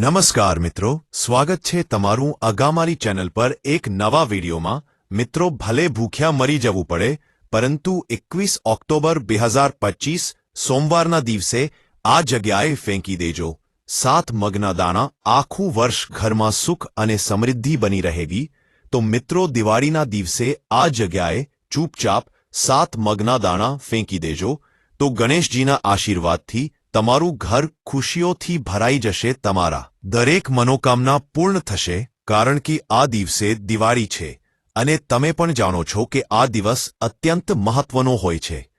નમસ્કાર મિત્રો, સ્વાગત છે તમારું અગામારી ચેનલ પર એક નવા વિડીયોમાં. મિત્રો, ભલે ભૂખ્યા મરી જવું પડે, પરંતુ એકવીસ ઓક્ટોબર બે હજાર પચીસ, સોમવારના દિવસે આ જગ્યાએ ફેંકી દેજો. સાત મગના દાણા આખું વર્ષ ઘરમાં સુખ અને સમૃદ્ધિ બની રહેવી. તો મિત્રો, દિવાળીના દિવસે આ જગ્યાએ ચૂપચાપ સાત મગના દાણા ફેંકી દેજો. તો ગણેશજીના આશીર્વાદથી તમારું ઘર ખુશીઓથી ભરાઈ જશે, તમારા દરેક મનોકામના પૂર્ણ થશે, કારણ કે આ દિવસે દિવાળી છે. અને તમે પણ જાણો છો કે આ દિવસ અત્યંત મહત્વનો હોય છે.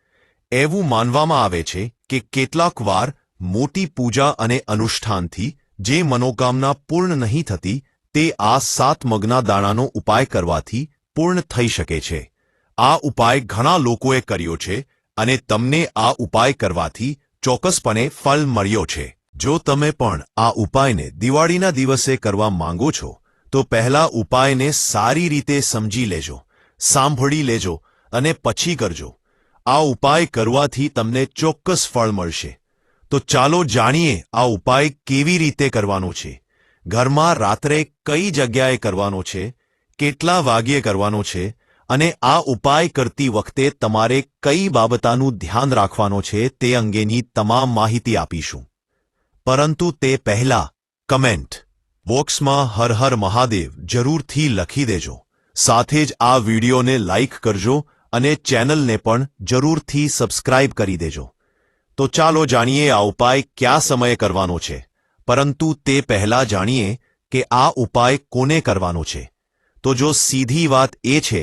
એવું માનવામાં આવે છે કે કેટલાક વાર મોટી પૂજા અને અનુષ્ઠાનથી જે મનોકામના પૂર્ણ નહીં થતી, તે આ સાત મગના દાણાનો ઉપાય કરવાથી પૂર્ણ થઈ શકે છે. આ ઉપાય ઘણા લોકોએ કર્યો છે અને તમને આ ઉપાય કરવાથી ચોક્કસપણે ફળ મળ્યો છે. જો તમે પણ આ ઉપાયને દિવાળીના દિવસે કરવા માંગો છો, તો પહેલા ઉપાયને સારી રીતે સમજી લેજો, સાંભળી લેજો અને પછી કરજો. આ ઉપાય કરવાથી તમને ચોક્કસ ફળ મળશે. તો ચાલો જાણીએ આ ઉપાય કેવી રીતે કરવાનો છે. ઘરમાં રાત્રે કઈ જગ્યાએ કરવાનો છે? કેટલા વાગ્યે કરવાનો છે? અને આ ઉપાય કરતી વખતે તમારે કઈ બાબતાનું ધ્યાન રાખવાનો છે તે અંગેની તમામ માહિતી આપીશું. પરંતુ તે પહેલા, કમેન્ટ બોક્સમાં હર હર મહાદેવ જરૂરથી લખી દેજો. સાથે જ આ વિડીયોને લાઇક કરજો અને ચેનલને પણ જરૂરથી સબસ્ક્રાઇબ કરી દેજો. તો ચાલો જાણીએ આ ઉપાય કયા સમયે કરવાનો છે. પરંતુ તે પહેલા જાણીએ કે આ ઉપાય કોને કરવાનો છે. તો જો સીધી વાત એ છે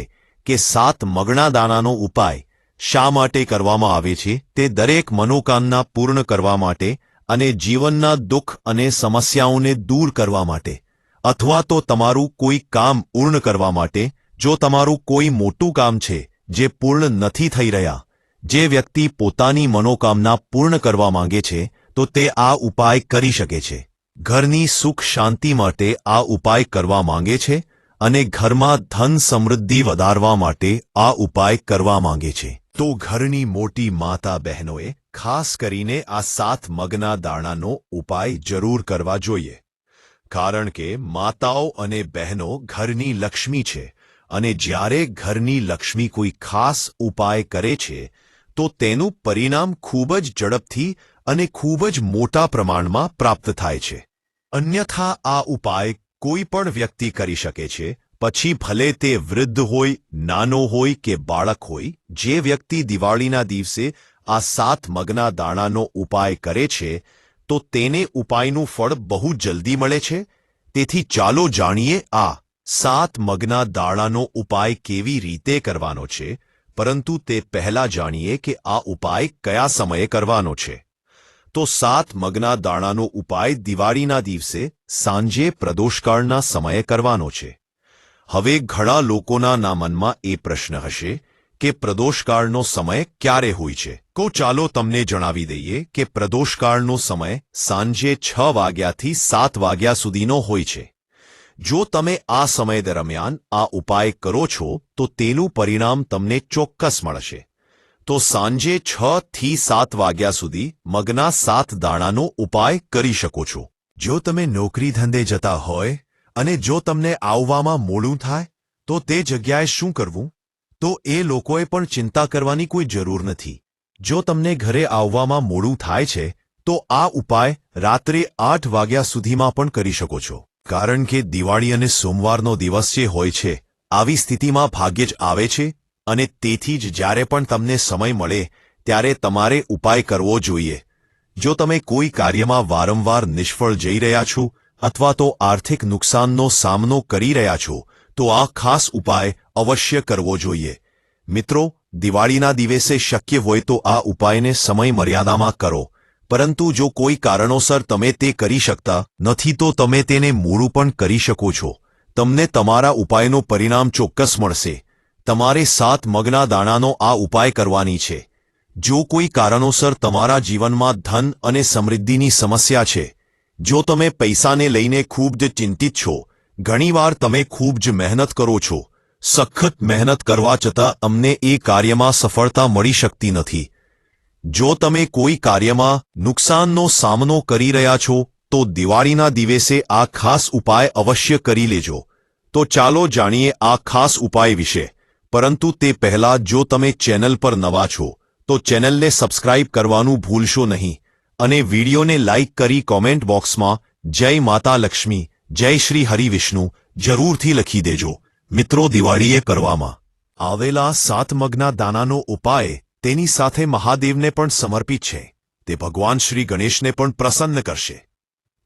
કે સાત મગણા દાનાનો ઉપાય શા માટે કરવામાં આવે છે તે દરેક મનોકામના પૂર્ણ કરવા માટે અને જીવનના દુઃખ અને સમસ્યાઓને દૂર કરવા માટે, અથવા તો તમારું કોઈ કામ પૂર્ણ કરવા માટે, જો તમારું કોઈ મોટું કામ છે જે પૂર્ણ નથી થઈ રહ્યા, જે વ્યક્તિ પોતાની મનોકામના પૂર્ણ કરવા માંગે છે, તો તે આ ઉપાય કરી શકે છે. ઘરની સુખ શાંતિ માટે આ ઉપાય કરવા માંગે છે અને ઘરમાં ધન સમૃદ્ધિ વધારવા માટે આ ઉપાય કરવા માંગે છે. તો ઘરની મોટી માતા બહેનોએ ખાસ કરીને આ સાત મગના દાણાનો ઉપાય જરૂર કરવા જોઈએ. કારણ કે માતાઓ અને બહેનો ઘરની લક્ષ્મી છે અને જ્યારે ઘરની લક્ષ્મી કોઈ ખાસ ઉપાય કરે છે, તો તેનું પરિણામ ખૂબ જ ઝડપથી અને ખૂબ જ મોટા પ્રમાણમાં પ્રાપ્ત થાય છે. અન્યથા આ ઉપાય કોઈ પણ વ્યક્તિ કરી શકે છે, પછી ભલે તે વૃદ્ધ હોય, નાનો હોય કે બાળક હોય, જે વ્યક્તિ દિવાળીના દિવસે આ સાત મગના દાણાનો ઉપાય કરે છે, તો તેને ઉપાયનું ફળ બહુ જલ્દી મળે છે? તેથી ચાલો જાણીએ આ સાત મગના દાણાનો ઉપાય કેવી રીતે કરવાનો છે, પરંતુ તે પહેલા જાણીએ કે આ ઉપાય કયા સમયે કરવાનો છે. તો સાત મગના દાણાનો ઉપાય દિવાળીના દિવસે, સાંજે પ્રદોષકાળના સમયે કરવાનો છે. હવે ઘણા લોકોના ના મનમાં એ પ્રશ્ન હશે કે પ્રદોષકાળનો સમય ક્યારે હોય છે. તો ચાલો તમને જણાવી દઈએ કે પ્રદોષકાળનો સમય સાંજે છ વાગ્યાથી સાત વાગ્યા સુધીનો હોય છે. જો તમે આ સમય દરમિયાન આ ઉપાય કરો છો, તો તેનું પરિણામ તમને ચોક્કસ મળશે. તો સાંજે છ થી સાત વાગ્યા સુધી મગના સાત દાણાનો ઉપાય કરી શકો છો. જો તમે નોકરી ધંધે જતા હોય અને જો તમને આવવામાં મોડું થાય, તો તે જગ્યાએ શું કરવું? તો એ લોકોએ પણ ચિંતા કરવાની કોઈ જરૂર નથી. જો તમને ઘરે આવવામાં મોડું થાય છે, તો આ ઉપાય રાત્રે આઠ વાગ્યા સુધીમાં પણ કરી શકો છો. કારણ કે દિવાળી અને સોમવારનો દિવસ જે હોય છે, આવી સ્થિતિમાં ભાગ્ય જ આવે છે અને તેથી જ જ્યારે પણ તમને સમય મળે, ત્યારે તમારે ઉપાય કરવો જોઈએ. જો તમે કોઈ કાર્યમાં વારંવાર નિષ્ફળ જઈ રહ્યા છો, અથવા તો આર્થિક નુકસાનનો સામનો કરી રહ્યા છો, તો આ ખાસ ઉપાય અવશ્ય કરવો જોઈએ. મિત્રો, દિવાળીના દિવસે શક્ય હોય તો આ ઉપાયને સમય મર્યાદામાં કરો. પરંતુ જો કોઈ કારણોસર તમે તે કરી શકતા નથી, તો તમે તેને મોડું પણ કરી શકો છો. તમને તમારા ઉપાયનું પરિણામ ચોક્કસ મળશે. તમારે સાત મગના દાણાનો આ ઉપાય કરવાની છે. જો કોઈ કારણોસર તમારા જીવનમાં ધન અને સમૃદ્ધિની સમસ્યા છે, જો તમે પૈસાને લઈને ખૂબ જ ચિંતિત છો, ઘણીવાર તમે ખૂબ જ મહેનત કરો છો, સખત મહેનત કરવા છતાં અમને એ કાર્યમાં સફળતા મળી શકતી નથી. જો તમે કોઈ કાર્યમાં નુકસાનનો સામનો કરી રહ્યા છો, તો દિવાળીના દિવસે આ ખાસ ઉપાય અવશ્ય કરી લેજો. તો ચાલો જાણીએ આ ખાસ ઉપાય વિશે. પરંતુ તે પહેલા જો તમે ચેનલ પર નવા છો, તો ચેનલને સબસ્ક્રાઇબ કરવાનું ભૂલશો નહીં અને વિડીયોને લાઇક કરી કોમેન્ટ બોક્સમાં જય માતા લક્ષ્મી, જય શ્રી હરિવિષ્ણુ જરૂરથી લખી દેજો. મિત્રો, દિવાળીએ કરવામાં આવેલા સાતમગના દાનાનો ઉપાય તેની સાથે મહાદેવને પણ સમર્પિત છે. તે ભગવાન શ્રી ગણેશને પણ પ્રસન્ન કરશે.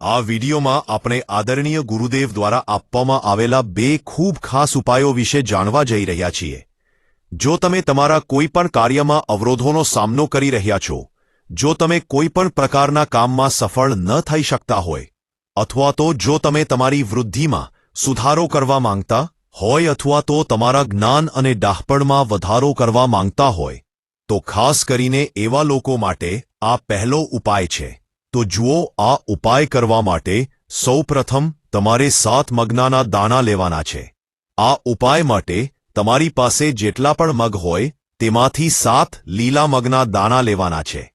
આ વિડીયોમાં આપણે આદરણીય ગુરુદેવ દ્વારા આપવામાં આવેલા બે ખૂબ ખાસ ઉપાયો વિશે જાણવા જઈ રહ્યા છીએ. જો તમે તમારા કોઈપણ કાર્યમાં અવરોધોનો સામનો કરી રહ્યા છો, જો તમે કોઈ પણ પ્રકારના કામમાં સફળ ન થઈ શકતા હોય, અથવા તો જો તમે તમારી વૃદ્ધિમાં સુધારો કરવા માંગતા હોય અથવા તો તમારા જ્ઞાન અને ડાહપણમાં વધારો કરવા માંગતા હોય, તો ખાસ કરીને એવા લોકો માટે આ પહેલો ઉપાય છે. તો જુઓ, આ ઉપાય કરવા માટે સૌપ્રથમ તમારે સાત મગનાના દાણા લેવાના છે. આ ઉપાય માટે તમારી પાસે જેટલા પણ મગ હોય, તેમાંથી સાત લીલા મગના દાણા લેવાના છે.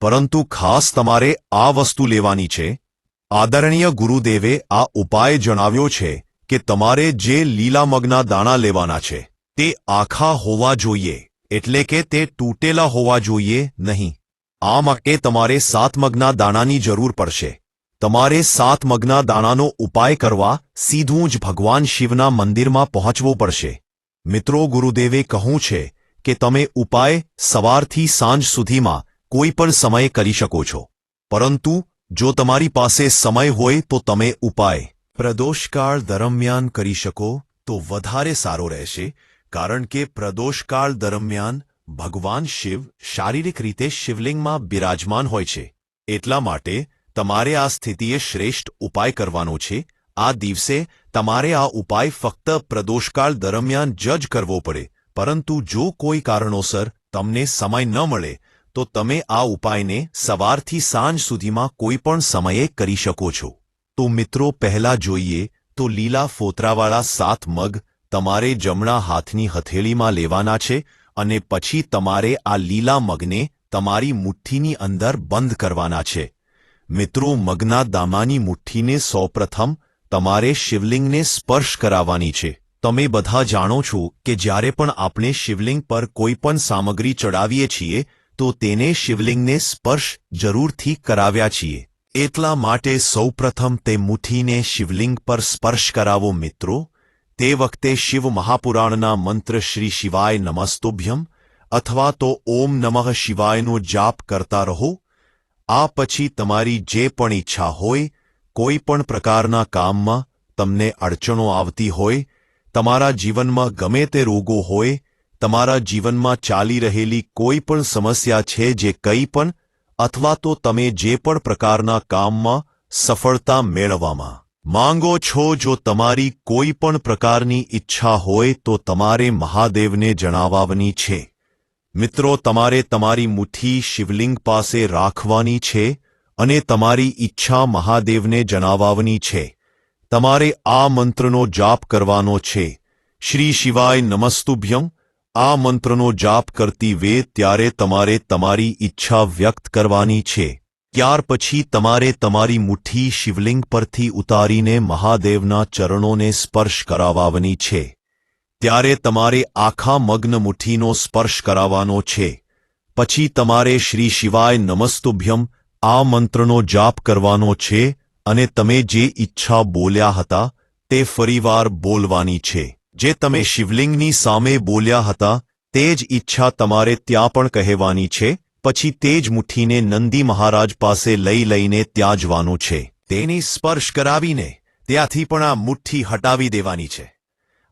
પરંતુ ખાસ તમારે આ વસ્તુ લેવાની છે. આદરણીય ગુરુદેવે આ ઉપાય જણાવ્યો છે કે તમારે જે લીલા મગના દાણા લેવાના છે, તે આખા હોવા જોઈએ, એટલે કે તે તૂટેલા હોવા જોઈએ નહીં. આ માટે તમારે સાત મગના દાણાની જરૂર પડશે. તમારે સાત મગના દાણાનો ઉપાય કરવા સીધું જ ભગવાન શિવના મંદિરમાં પહોંચવું પડશે. મિત્રો, ગુરુદેવે કહું છે કે તમે ઉપાય સવારથી સાંજ સુધીમાં કોઈ પણ સમયે કરી શકો છો. પરંતુ જો તમારી પાસે સમય હોય તો તમે ઉપાય પ્રદોષકાળ દરમિયાન કરી શકો તો વધારે સારો રહેશે, કારણ કે પ્રદોષકાળ દરમિયાન ભગવાન શિવ શારીરિક રીતે શિવલિંગમાં બિરાજમાન હોય છે. એટલા માટે તમારે આ સ્થિતિએ શ્રેષ્ઠ ઉપાય કરવાનો છે. આ દિવસે તમારે આ ઉપાય ફક્ત પ્રદોષકાળ દરમિયાન જ જ કરવો પડે. પરંતુ જો કોઈ કારણોસર તમને સમય ન મળે, તો તમે આ ઉપાયને સવારથી સાંજ સુધીમાં કોઈ પણ સમયે કરી શકો છો. તો મિત્રો પહેલા જોઈએ તો લીલા ફોતરાવાળા સાત મગ તમારે જમણા હાથની હથેળીમાં લેવાના છે. અને પછી તમારે આ લીલા મગને તમારી મુઠ્ઠીની અંદર બંધ કરવાના છે. મિત્રો, મગના દામાની મુઠ્ઠીને સૌપ્રથમ તમારે શિવલિંગને સ્પર્શ કરાવવાની છે. તમે બધા જાણો છો કે જ્યારે પણ આપણે શિવલિંગ પર કોઈ પણ સામગ્રી ચડાવીએ છીએ, તો તેને શિવલિંગને સ્પર્શ જરૂરથી કરાવ્યા છીએ. એટલા માટે સૌપ્રથમ તે મુઠ્ઠીને શિવલિંગ પર સ્પર્શ કરાવો મિત્રો. તે વખતે શિવ મહાપુરાણના મંત્ર શ્રી શિવાય નમસ્તુભ્યમ અથવા તો ઓમ નમઃ શિવાયનો જાપ કરતા રહો. આ પછી તમારી જે પણ ઈચ્છા હોય, કોઈ પણ પ્રકારના કામમાં તમને અડચણો આવતી હોય, તમારા જીવનમાં ગમે તે રોગો હોય, તમારા જીવનમાં ચાલી રહેલી કોઈ પણ સમસ્યા છે જે કંઈ પણ, અથવા તો તમે જે પણ પ્રકારના કામમાં સફળતા મેળવવામાં માંગો છો જો તમારી કોઈ પણ પ્રકારની ઈચ્છા હોય તો તમારે મહાદેવને જણાવવાની છે. મિત્રો, તમારે તમારી મુઠ્ઠી શિવલિંગ પાસે રાખવાની છે અને તમારી ઈચ્છા મહાદેવને જણાવવાની છે. તમારે આ મંત્રનો જાપ કરવાનો છે. શ્રી શિવાય નમસ્તુભ્યમ આ મંત્રનો જાપ કરતી વેદ ત્યારે તમારે તમારી ઈચ્છા વ્યક્ત કરવાની છે. ત્યાર પછી તમારે તમારી મુઠ્ઠી શિવલિંગ પરથી ઉતારીને મહાદેવના ચરણોને સ્પર્શ કરાવવાની છે. ત્યારે તમારે આખા મગ્ન મુઠ્ઠીનો સ્પર્શ કરાવવાનો છે. પછી તમારે શ્રી શિવાય નમસ્તુભ્યમ આ મંત્રનો જાપ કરવાનો છે અને તમે જે ઈચ્છા બોલ્યા હતા તે ફરીવાર બોલવાની છે. જે તમે શિવલિંગની સામે બોલ્યા હતા તે જ ઈચ્છા તમારે ત્યાં પણ કહેવાની છે. પછી તે જ મુઠ્ઠીને નંદી મહારાજ પાસે લઈ લઈને ત્યાં જવાનું છે. તેની સ્પર્શ કરાવીને ત્યાંથી પણ આ મુઠ્ઠી હટાવી દેવાની છે.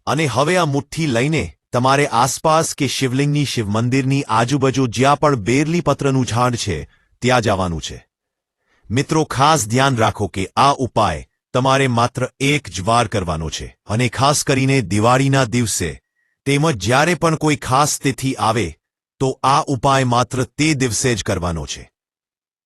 અને હવે આ મુઠ્ઠી લઈને તમારે આસપાસ કે શિવલિંગની શિવ મંદિરની આજુબાજુ જ્યાં પણ બેરલી પત્રનું ઝાડ છે, ત્યાં જવાનું છે. મિત્રો, ખાસ ધ્યાન રાખો કે આ ઉપાય તમારે માત્ર એક જ વાર કરવાનો છે. અને ખાસ કરીને દિવાળીના દિવસે તેમજ જ્યારે પણ કોઈ ખાસ તિથિ આવે તો આ ઉપાય માત્ર તે દિવસે જ કરવાનો છે.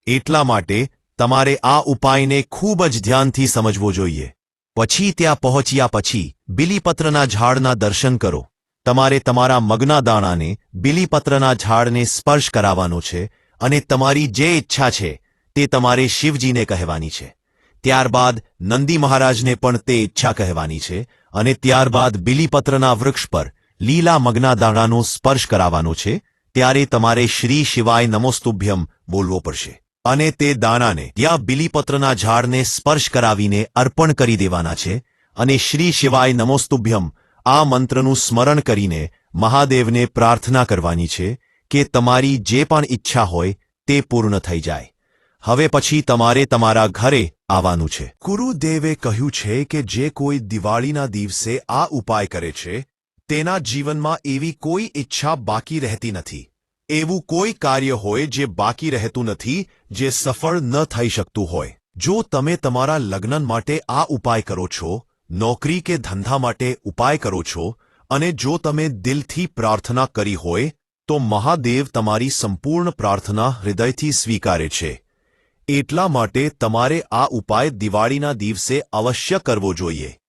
એટલા માટે તમારે આ ઉપાયને ખૂબ જ ધ્યાનથી સમજવો જોઈએ. પછી ત્યાં પહોંચ્યા પછી બિલીપત્રના ઝાડના દર્શન કરો. તમારે તમારા મગના દાણાને બિલીપત્રના ઝાડને સ્પર્શ કરાવવાનો છે અને તમારી જે ઈચ્છા છે તે તમારે શિવજીને કહેવાની છે. ત્યારબાદ નંદી મહારાજને પણ તે ઈચ્છા કહેવાની છે અને ત્યારબાદ બિલીપત્રના વૃક્ષ પર લીલા મગના દાણાનો સ્પર્શ કરાવવાનો છે ત્યારે તમારે શ્રી શિવાય નમોસ્તુભ્યમ બોલવો પડશે. અને તે દાણાને ત્યાં બિલીપત્રના ઝાડને સ્પર્શ કરાવીને અર્પણ કરી દેવાના છે અને શ્રી શિવાય નમોસ્તુભ્યમ આ મંત્રનું સ્મરણ કરીને મહાદેવને પ્રાર્થના કરવાની છે કે તમારી જે પણ ઈચ્છા હોય તે પૂર્ણ થઈ જાય. હવે પછી તમારે તમારા ઘરે આવવાનું છે. ગુરુદેવે કહ્યું છે કે જે કોઈ દિવાળીના દિવસે આ ઉપાય કરે છે તેના જીવનમાં એવી કોઈ ઈચ્છા બાકી રહેતી નથી. એવું કોઈ કાર્ય હોય જે બાકી રહેતું નથી, જે સફળ ન થઈ શકતું હોય. જો તમે તમારા લગ્ન માટે આ ઉપાય કરો છો, નોકરી કે ધંધા માટે ઉપાય કરો છો, અને જો તમે દિલથી પ્રાર્થના કરી હોય, તો મહાદેવ તમારી સંપૂર્ણ પ્રાર્થના હૃદયથી સ્વીકારે છે. એટલા માટે તમારે આ ઉપાય દિવાળીના દિવસે અવશ્ય કરવો જોઈએ.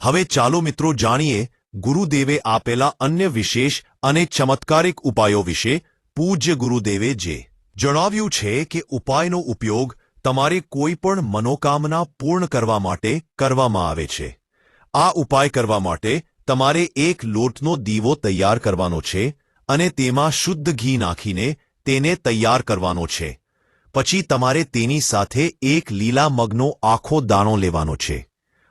હવે ચાલો મિત્રો જાણીએ ગુરુદેવે આપેલા અન્ય વિશેષ અને ચમત્કારિક ઉપાયો વિશે પૂજ્ય ગુરુદેવે જે જણાવ્યું છે કે ઉપાયનો ઉપયોગ તમારે કોઈ પણ મનોકામના પૂર્ણ કરવા માટે કરવામાં આવે છે. આ ઉપાય કરવા માટે તમારે એક લોટનો દીવો તૈયાર કરવાનો છે અને તેમાં શુદ્ધ ઘી નાખીને તેને તૈયાર કરવાનો છે. પછી તમારે તેની સાથે એક લીલા મગનો આખો દાણો લેવાનો છે.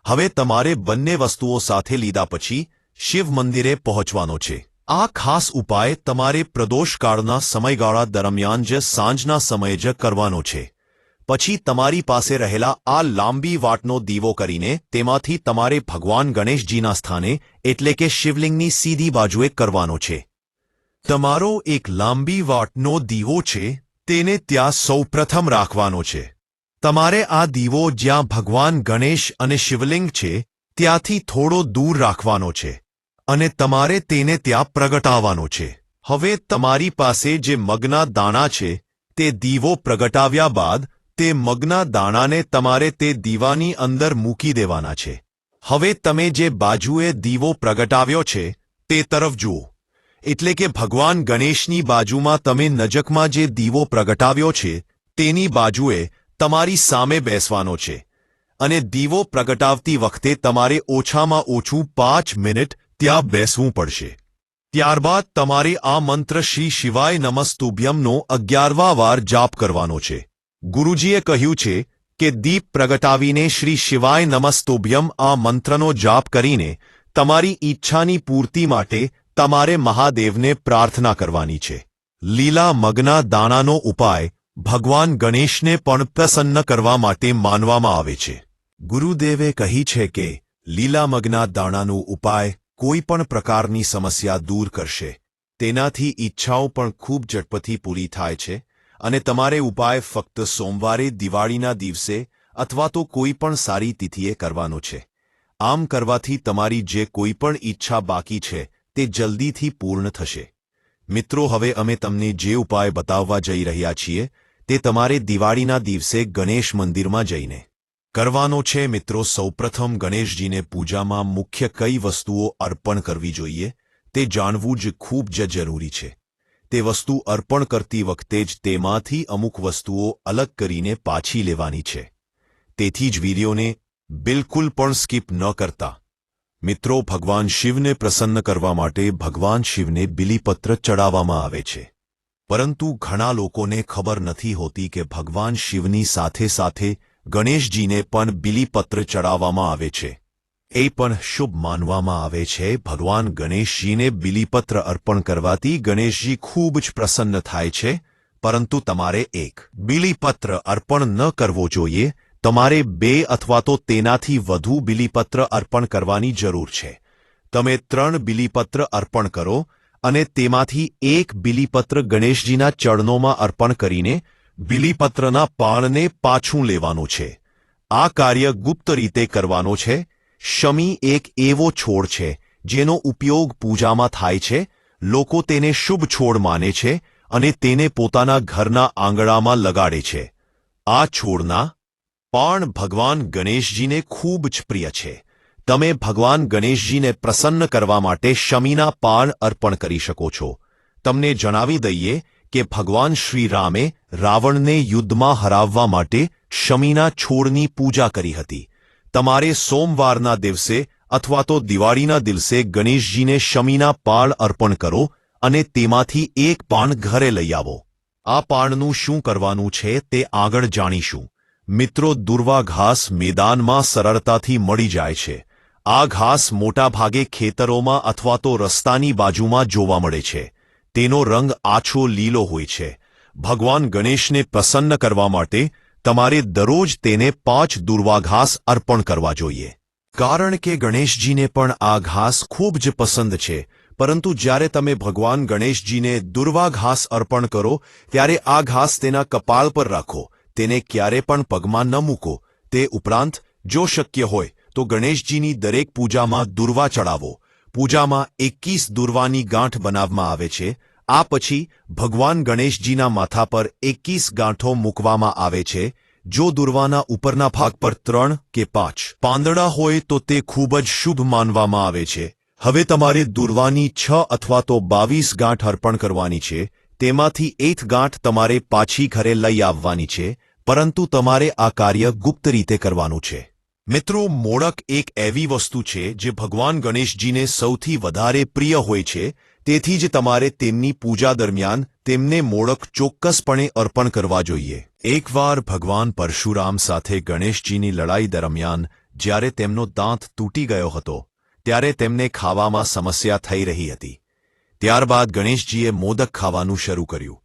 હવે તમારે બંને વસ્તુઓ સાથે લીધા પછી શિવ મંદિરે પહોંચવાનો છે. આ ખાસ ઉપાય તમારે પ્રદોષકાળના સમયગાળા દરમિયાન જ સાંજના સમયે જ કરવાનો છે. પછી તમારી પાસે રહેલા આ લાંબી વાટનો દીવો કરીને તેમાંથી તમારે ભગવાન ગણેશજીના સ્થાને, એટલે કે શિવલિંગની સીધી બાજુએ કરવાનો છે. તમારો એક લાંબી વાટનો દીવો છે, તેને ત્યાં સૌપ્રથમ રાખવાનો છે. તમારે આ દીવો જ્યાં ભગવાન ગણેશ અને શિવલિંગ છે ત્યાંથી થોડો દૂર રાખવાનો છે અને તમારે તેને ત્યાં પ્રગટાવવાનો છે. હવે તમારી પાસે જે મગના દાણા છે, તે દીવો પ્રગટાવ્યા બાદ, તે મગના દાણાને તમારે તે દીવાની અંદર મૂકી દેવાના છે. હવે તમે જે બાજુએ દીવો પ્રગટાવ્યો છે, તે તરફ જુઓ. એટલે કે ભગવાન ગણેશની બાજુમાં તમે નજકમાં જે દીવો પ્રગટાવ્યો છે, તેની બાજુએ તમારી સામે બેસવાનો છે. અને દીવો પ્રગટાવતી વખતે તમારે ઓછામાં ઓછું પાંચ મિનિટ ત્યાં બેસવું પડશે. ત્યારબાદ તમારે આ મંત્ર શ્રી શિવાય નમસ્તુભ્યમનો અગિયારવા વાર જાપ કરવાનો છે. ગુરુજીએ કહ્યું છે કે દીપ પ્રગટાવીને શ્રી શિવાય નમસ્તુભ્યમ આ મંત્રનો જાપ કરીને તમારી ઈચ્છાની પૂર્તિ માટે તમારે મહાદેવને પ્રાર્થના કરવાની છે. લીલા મગના દાણાનો ઉપાય ભગવાન ગણેશને પણ પ્રસન્ન કરવા માટે માનવામાં આવે છે. ગુરુદેવે કહી છે કે લીલા મગના દાણાનો ઉપાય કોઈ પણ પ્રકારની સમસ્યા દૂર કરશે. તેનાથી ઈચ્છાઓ પણ ખૂબ ઝટપથી પૂરી થાય છે અને તમારે ઉપાય ફક્ત સોમવારે, દિવાળીના દિવસે અથવા તો કોઈ પણ સારી તિથિએ કરવાનો છે. આમ કરવાથી તમારી જે કોઈ પણ ઈચ્છા બાકી છે તે જલ્દીથી પૂર્ણ થશે. મિત્રો, હવે અમે તમને જે ઉપાય બતાવવા જઈ રહ્યા છીએ તે તમારે દિવાળીના દિવસે ગણેશ મંદિરમાં જઈને કરવાનો છે મિત્રો સૌપ્રથમ ગણેશજીને પૂજામાં મુખ્ય કઈ વસ્તુઓ અર્પણ કરવી જોઈએ તે જાણવું જ ખૂબ જ જરૂરી છે. તે વસ્તુ અર્પણ કરતી વખતે જ તેમાંથી અમુક વસ્તુઓ અલગ કરીને પાછી લેવાની છે. તેથી જ વીર્યોને બિલકુલ પણ સ્કીપ ન કરતા. મિત્રો ભગવાન શિવને પ્રસન્ન કરવા માટે ભગવાન શિવને બિલીપત્ર ચડાવવામાં આવે છે. પરંતુ ઘણા લોકોને ખબર નથી હોતી કે ભગવાન શિવની સાથે સાથે ગણેશજીને પણ બિલીપત્ર ચડાવવામાં આવે છે. એ પણ શુભ માનવામાં આવે છે. ભગવાન ગણેશજીને બિલીપત્ર અર્પણ કરવાથી ગણેશજી ખૂબ જ પ્રસન્ન થાય છે. પરંતુ તમારે એક બિલીપત્ર અર્પણ ન કરવો જોઈએ. તમારે બે અથવા તો તેનાથી વધુ બિલીપત્ર અર્પણ કરવાની જરૂર છે. તમે ત્રણ બિલીપત્ર અર્પણ કરો અને તેમાંથી એક બિલીપત્ર ગણેશજીના ચરણોમાં અર્પણ કરીને બિલીપત્રના પાણને પાછું લેવાનું છે. આ કાર્ય ગુપ્ત રીતે કરવાનો છે. શમી એક એવો છોડ છે, જેનો ઉપયોગ પૂજામાં થાય છે. લોકો તેને શુભ છોડ માને છે અને તેને પોતાના ઘરના આંગણામાં લગાડે છે. આ છોડના પાણ ભગવાન ગણેશજીને ખૂબ જ પ્રિય છે. તમે ભગવાન ગણેશજીને પ્રસન્ન કરવા માટે શમીના પાન અર્પણ કરી શકો છો. તમને જણાવી દઈએ કે ભગવાન શ્રી રામે રાવણને યુદ્ધમાં હરાવવા માટે શમીના છોડની પૂજા કરી હતી. તમારે સોમવારના દિવસે અથવા તો દિવાળીના દિવસે ગણેશજીને શમીના પાળ અર્પણ કરો અને તેમાંથી એક પાન ઘરે લઈ આવો. આ પાણનું શું કરવાનું છે તે આગળ જાણીશું. મિત્રો, દુર્વા ઘાસ મેદાનમાં સરળતાથી મળી જાય છે. આ ઘાસ મોટાભાગે ખેતરોમાં અથવા તો રસ્તાની બાજુમાં જોવા મળે છે. તેનો રંગ આછો લીલો હોય છે. ભગવાન ગણેશને પ્રસન્ન કરવા માટે તમારે દરરોજ તેને પાંચ દુર્વાઘાસ અર્પણ કરવા જોઈએ. કારણ કે ગણેશજીને પણ આ ઘાસ ખૂબ જ પસંદ છે, પરંતુ જ્યારે તમે ભગવાન ગણેશજીને દુર્વાઘાસ અર્પણ કરો, ત્યારે આ ઘાસ તેના કપાળ પર રાખો, તેને ક્યારે પણ પગમાં ન મૂકો. તે ઉપરાંત, જો શક્ય હોય, તો ગણેશજીની દરેક પૂજામાં દુર્વા ચડાવો પૂજામાં એકવીસ દુર્વાની ગાંઠ બનાવવામાં આવે છે. આ પછી ભગવાન ગણેશજીના માથા પર એકવીસ ગાંઠો મૂકવામાં આવે છે. જો દુર્વાના ઉપરના ભાગ પર ત્રણ કે પાંચ પાંદડા હોય તો તે ખૂબ જ શુભ માનવામાં આવે છે. હવે તમારે દુર્વાની છ અથવા તો બાવીસ ગાંઠ અર્પણ કરવાની છે. તેમાંથી એક ગાંઠ તમારે પાછી ઘરે લઈ આવવાની છે. પરંતુ તમારે આ કાર્ય ગુપ્ત રીતે કરવાનું છે. મિત્રો, મોડક એક એવી વસ્તુ છે જે ભગવાન ગણેશજીને સૌથી વધારે પ્રિય હોય છે, તેથી જ તમારે તેમની પૂજા દરમિયાન તેમને મોડક ચોક્કસપણે અર્પણ કરવા જોઈએ. એકવાર ભગવાન પરશુરામ સાથે ગણેશજીની લડાઈ દરમિયાન જ્યારે તેમનો દાંત તૂટી ગયો હતો, ત્યારે તેમને ખાવામાં સમસ્યા થઈ રહી હતી. ત્યારબાદ ગણેશજીએ મોદક ખાવાનું શરૂ કર્યું,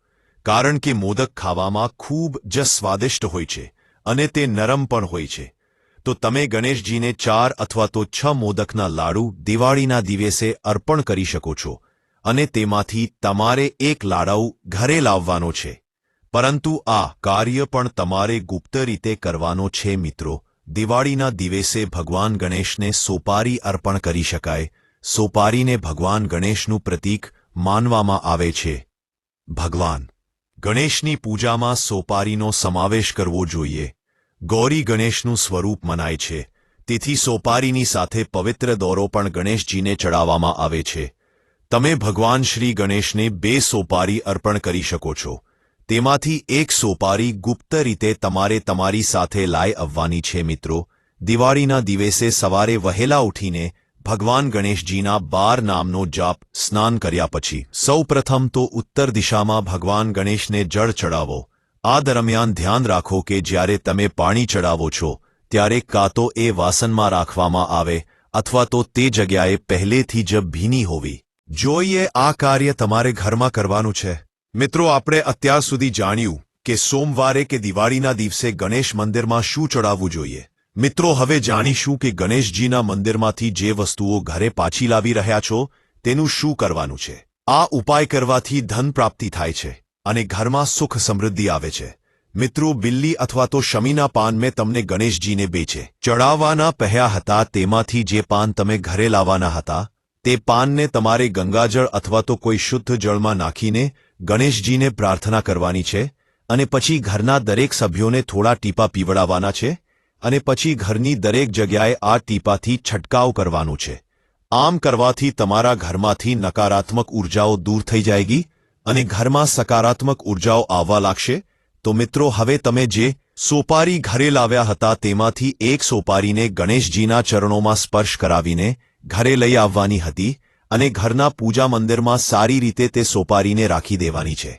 કારણ કે મોદક ખાવામાં ખૂબ જ સ્વાદિષ્ટ હોય છે અને તે નરમ પણ હોય છે. તો તમે ગણેશજીને ચાર અથવા તો છ મોદકના લાડુ દિવાળીના દિવસે અર્પણ કરી શકો છો. અને તેમાંથી તમારે એક લાડાઉ ઘરે લાવવાનો છે. પરંતુ આ કાર્ય પણ તમારે ગુપ્ત રીતે કરવાનો છે મિત્રો. દિવાળીના દિવસે ભગવાન ગણેશને સોપારી અર્પણ કરી શકાય. સોપારીને ભગવાન ગણેશનું પ્રતીક માનવામાં આવે છે. ભગવાન. ગણેશની પૂજામાં સોપારીનો સમાવેશ કરવો જોઈએ. ગૌરી ગણેશનું સ્વરૂપ મનાય છે. તેથી સોપારીની સાથે પવિત્ર દોરો પણ ગણેશજીને ચડાવવામાં આવે છે. તમે ભગવાન શ્રી ગણેશને બે સોપારી અર્પણ કરી શકો છો. તેમાંથી એક સોપારી ગુપ્ત રીતે તમારે તમારી સાથે લાઈ આવવાની છે મિત્રો. દિવાળીના દિવસે સવારે વહેલા ઉઠીને ભગવાન ગણેશજીના બાર નામનો જાપ સ્નાન કર્યા પછી સૌપ્રથમ તો ઉત્તર દિશામાં ભગવાન ગણેશને જળ ચડાવો. આ દરમિયાન ધ્યાન રાખો કે જ્યારે તમે પાણી ચડાવો છો, ત્યારે કાં તો એ વાસનમાં રાખવામાં આવે અથવા તો તે જગ્યાએ પહેલેથી જ ભીની હોવી. જોઈએ આ કાર્ય તમારે ઘરમાં કરવાનું છે. મિત્રો, આપણે અત્યાર સુધી જાણ્યું કે સોમવારે કે દિવાળીના દિવસે ગણેશ મંદિરમાં શું ચડાવવું જોઈએ. મિત્રો, હવે જાણીશું કે ગણેશજીના મંદિરમાંથી જે વસ્તુઓ ઘરે પાછી લાવી રહ્યા છો, તેનું શું કરવાનું છે. આ ઉપાય કરવાથી ધન પ્રાપ્તિ થાય છે. અને ઘરમાં સુખ સમૃદ્ધિ આવે છે. મિત્રો, બિલ્લી અથવા તો શમીના પાન મેં તમને ગણેશજીને બેચે. ચડાવવાના પહેયા હતા, તેમાંથી જે પાન તમે ઘરે લાવવાના હતા, તે પાનને તમારે ગંગાજળ અથવા તો કોઈ શુદ્ધ જળમાં નાખીને ગણેશજીને પ્રાર્થના કરવાની છે અને પછી ઘરના દરેક સભ્યોને થોડા ટીપા પીવડાવવાના છે અને પછી ઘરની દરેક જગ્યાએ આ ટીપાથી છંટકાવ કરવાનું છે. આમ કરવાથી તમારા ઘરમાંથી નકારાત્મક ઉર્જાઓ દૂર થઈ જાયગી અને ઘરમાં સકારાત્મક ઉર્જાઓ આવવા લાગશે? તો મિત્રો, હવે તમે જે સોપારી ઘરે લાવ્યા હતા તેમાંથી એક સોપારીને ગણેશજીના ચરણોમાં સ્પર્શ કરાવીને ઘરે લઈ આવવાની હતી અને ઘરના પૂજા મંદિરમાં સારી રીતે તે સોપારીને રાખી દેવાની છે.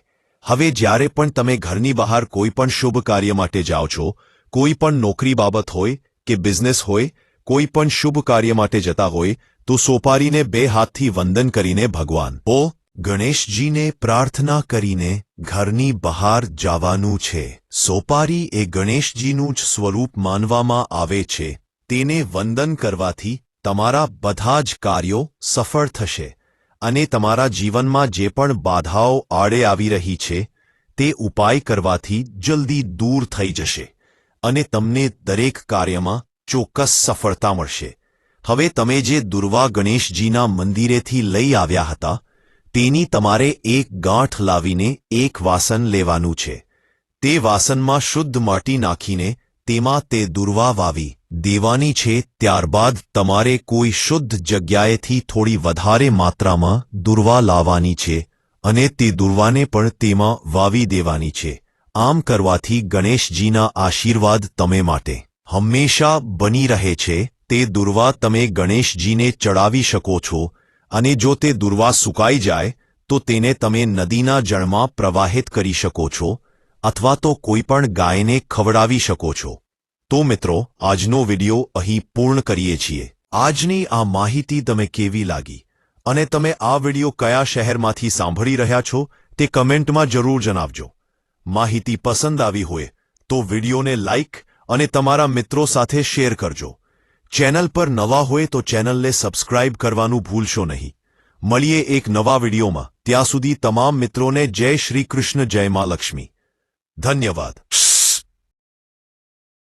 હવે જ્યારે પણ તમે ઘરની બહાર કોઈ પણ શુભ કાર્ય માટે જાઓ છો, કોઈ પણ નોકરી બાબત હોય કે બિઝનેસ હોય, કોઈ પણ શુભ કાર્ય માટે જતા હોય, તો સોપારીને બે હાથથી વંદન કરીને ભગવાન ઓ ગણેશજીને પ્રાર્થના કરીને ઘરની બહાર જવાનું છે. સોપારી એ ગણેશજીનું જ સ્વરૂપ માનવામાં આવે છે. તેને વંદન કરવાથી તમારા બધા જ કાર્યો સફળ થશે અને તમારા જીવનમાં જે પણ બાધાઓ આડે આવી રહી છે, તે ઉપાય કરવાથી જલ્દી દૂર થઈ જશે અને તમને દરેક કાર્યમાં ચોક્કસ સફળતા મળશે. હવે તમે જે દુર્વા ગણેશજીના મંદિરેથી લઈ આવ્યા હતા તેની તમારે એક ગાંઠ લાવીને એક વાસન લેવાનું છે. તે વાસનમાં શુદ્ધ માટી નાખીને તેમાં તે દુર્વા વાવી દેવાની છે. ત્યારબાદ તમારે કોઈ શુદ્ધ જગ્યાએથી થોડી વધારે માત્રામાં દુર્વા લાવવાની છે અને તે દુર્વાને પણ તેમાં વાવી દેવાની છે. આમ કરવાથી ગણેશજીના આશીર્વાદ તમે માટે હંમેશા બની રહે છે. તે દુર્વા તમે ગણેશજીને ચડાવી શકો છો. અને જો તે દુર્વા સુકાઈ જાય, તો તેને તમે નદીના જળમાં પ્રવાહિત કરી શકો છો, અથવા તો કોઈપણ ગાયને ખવડાવી શકો છો. તો મિત્રો, આજનો વિડિયો અહીં પૂર્ણ કરીએ છીએ. આજની આ માહિતી તમે કેવી લાગી? અને તમે આ વિડિયો કયા શહેરમાંથી સાંભળી રહ્યા છો, તે કમેન્ટમાં જરૂર જણાવજો. માહિતી પસંદ આવી હોય, તો વિડિયોને લાઇક અને તમારા મિત્રો સાથે શેર કરજો. ચેનલ પર નવા હોય તો ચેનલને સબસ્ક્રાઇબ કરવાનું ભૂલશો નહીં. મળીએ એક નવા વિડીયોમાં. ત્યાં સુધી તમામ મિત્રોને જય શ્રી કૃષ્ણ, જય મા લક્ષ્મી. ધન્યવાદ.